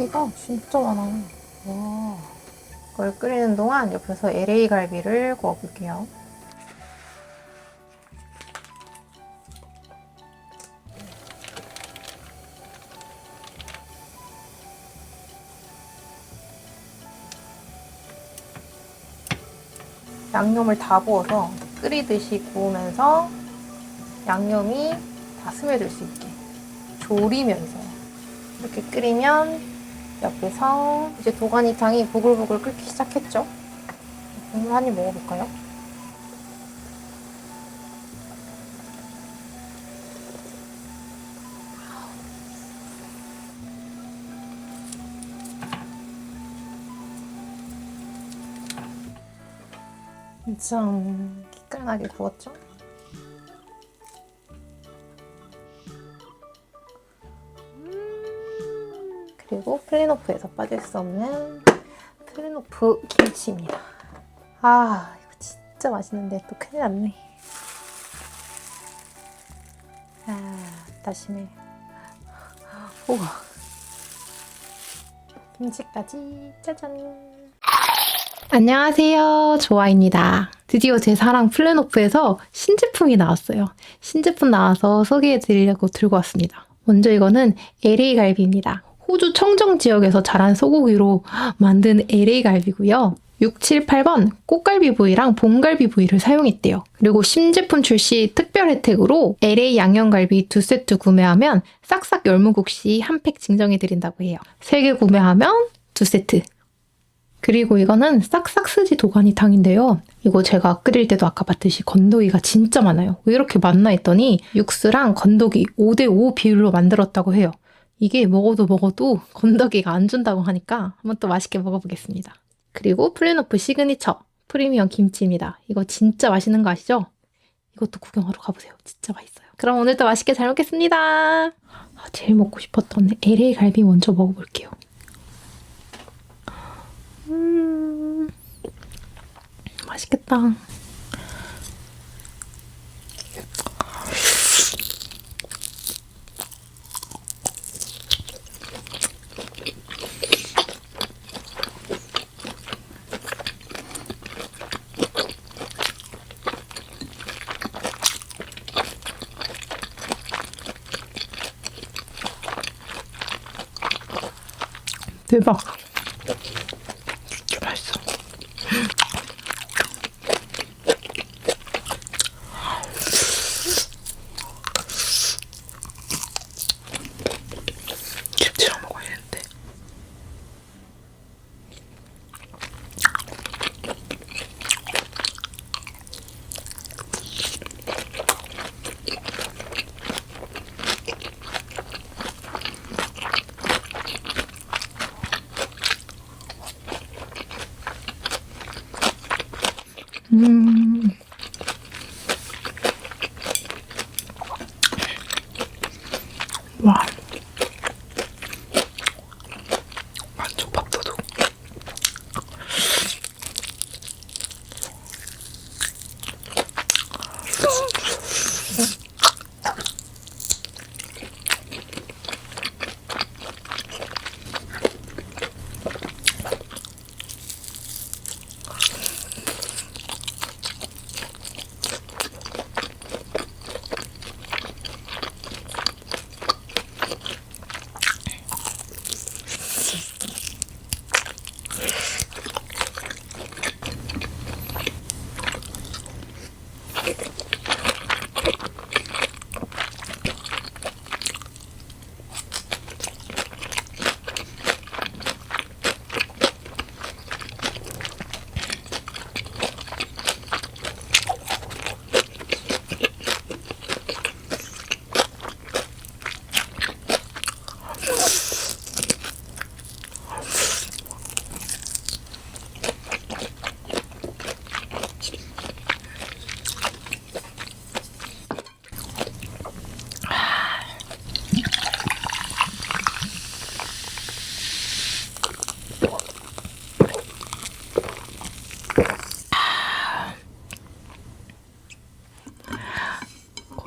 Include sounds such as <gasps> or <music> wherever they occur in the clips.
고기가 진짜 많아요. 와. 이걸 끓이는 동안 옆에서 LA 갈비를 구워볼게요. 양념을 다 부어서 끓이듯이 구우면서 양념이 다 스며들 수 있게 졸이면서 이렇게 끓이면 옆에서 이제 도가니탕이 보글보글 끓기 시작했죠. 국물 한 입 먹어볼까요? 짠 기깔나게 구웠죠? 플리노프에서 빠질 수 없는 플리노프 김치입니다. 아 이거 진짜 맛있는데 또 큰일 났네. 아 다시네. 우와 김치까지 짜잔. 안녕하세요. 조아입니다. 드디어 제 사랑 플래노프에서 신제품이 나왔어요. 신제품 나와서 소개해 드리려고 들고 왔습니다. 먼저 이거는 LA 갈비입니다. 호주 청정 지역에서 자란 소고기로 만든 LA 갈비고요. 6, 7, 8번 꽃갈비 부위랑 봉갈비 부위를 사용했대요. 그리고 신제품 출시 특별 혜택으로 LA 양념갈비 두 세트 구매하면 싹싹 열무국시 한 팩 증정해 드린다고 해요. 3개 구매하면 두 세트. 그리고 이거는 싹싹 스지 도가니탕인데요. 이거 제가 끓일 때도 아까 봤듯이 건더기가 진짜 많아요. 왜 이렇게 많나 했더니 육수랑 건더기 5대5 비율로 만들었다고 해요. 이게 먹어도 먹어도 건더기가 안 준다고 하니까 한번 또 맛있게 먹어보겠습니다. 그리고 플래너프 시그니처 프리미엄 김치입니다. 이거 진짜 맛있는 거 아시죠? 이것도 구경하러 가보세요. 진짜 맛있어요. 그럼 오늘도 맛있게 잘 먹겠습니다. 아, 제일 먹고 싶었던 LA 갈비 먼저 먹어볼게요. 음, 맛있겠다. 대박.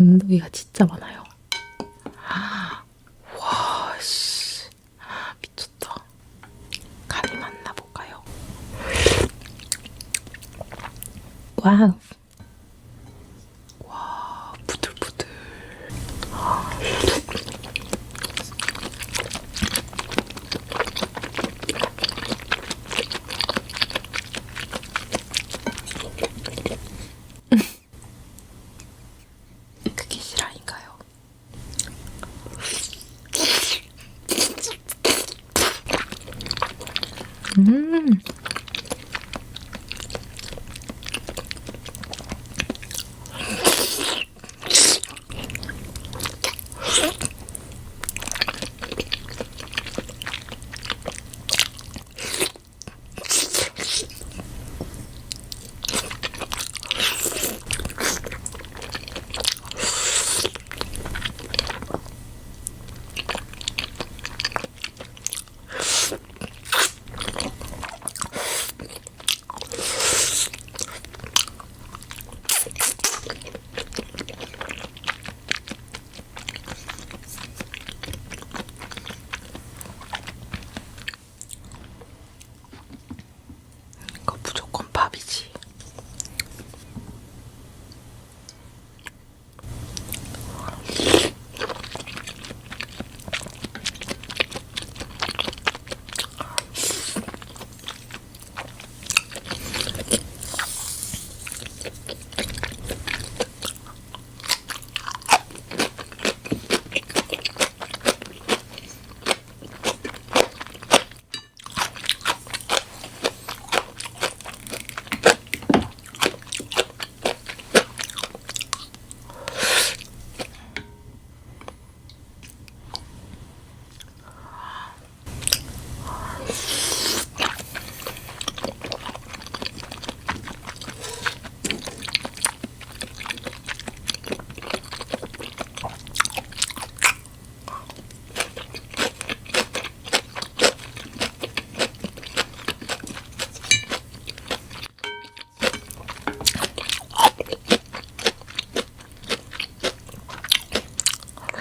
언더기가 진짜 많아요. <gasps> 와, 씨. 미쳤다. 간이 맞나 볼까요? 와우.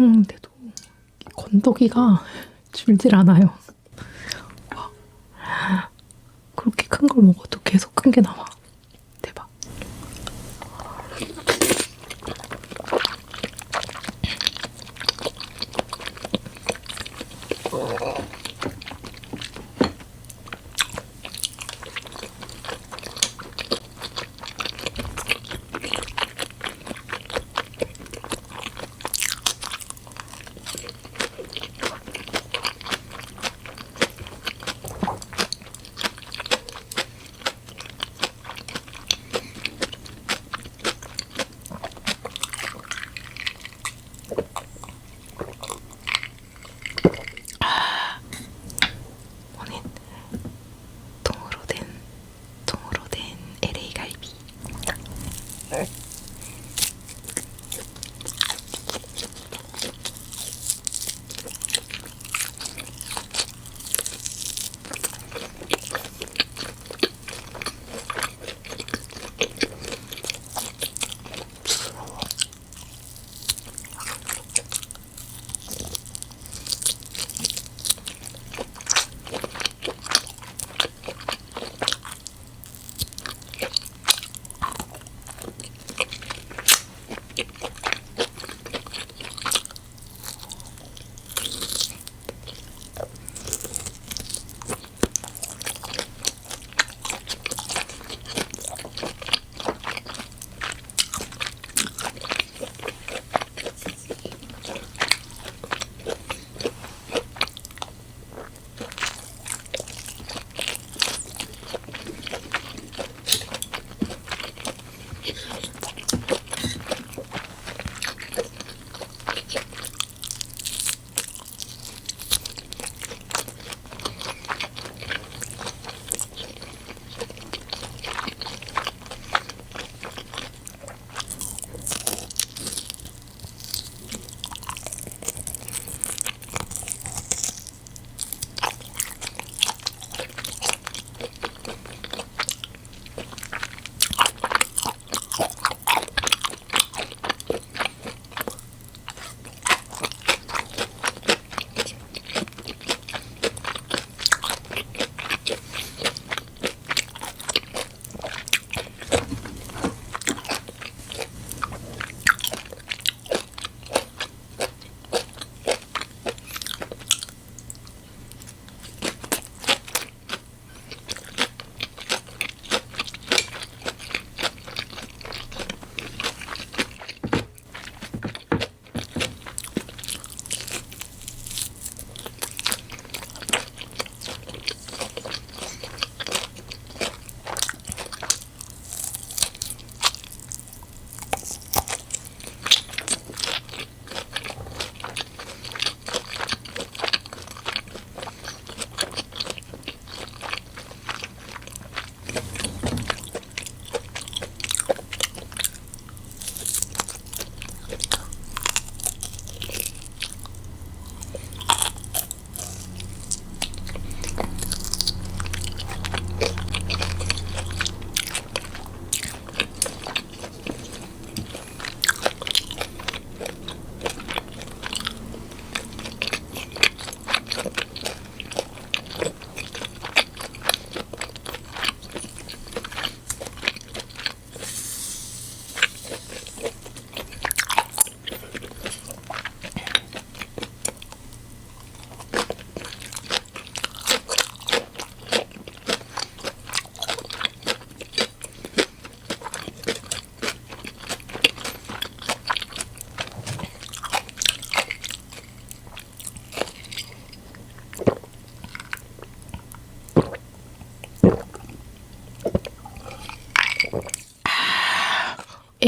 통인데도 건더기가 줄질 않아요. 그렇게 큰 걸 먹어도 계속 큰 게 나와. 대박.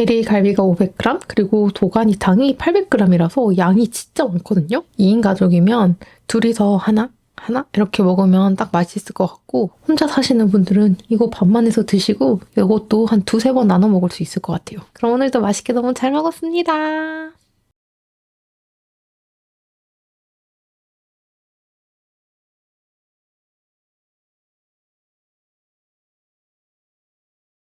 LA 갈비가 500g, 그리고 도가니탕이 800g이라서 양이 진짜 많거든요? 2인 가족이면 둘이서 하나? 하나? 이렇게 먹으면 딱 맛있을 것 같고, 혼자 사시는 분들은 이거 반만 해서 드시고, 이것도 한 두세 번 나눠 먹을 수 있을 것 같아요. 그럼 오늘도 맛있게 너무 잘 먹었습니다.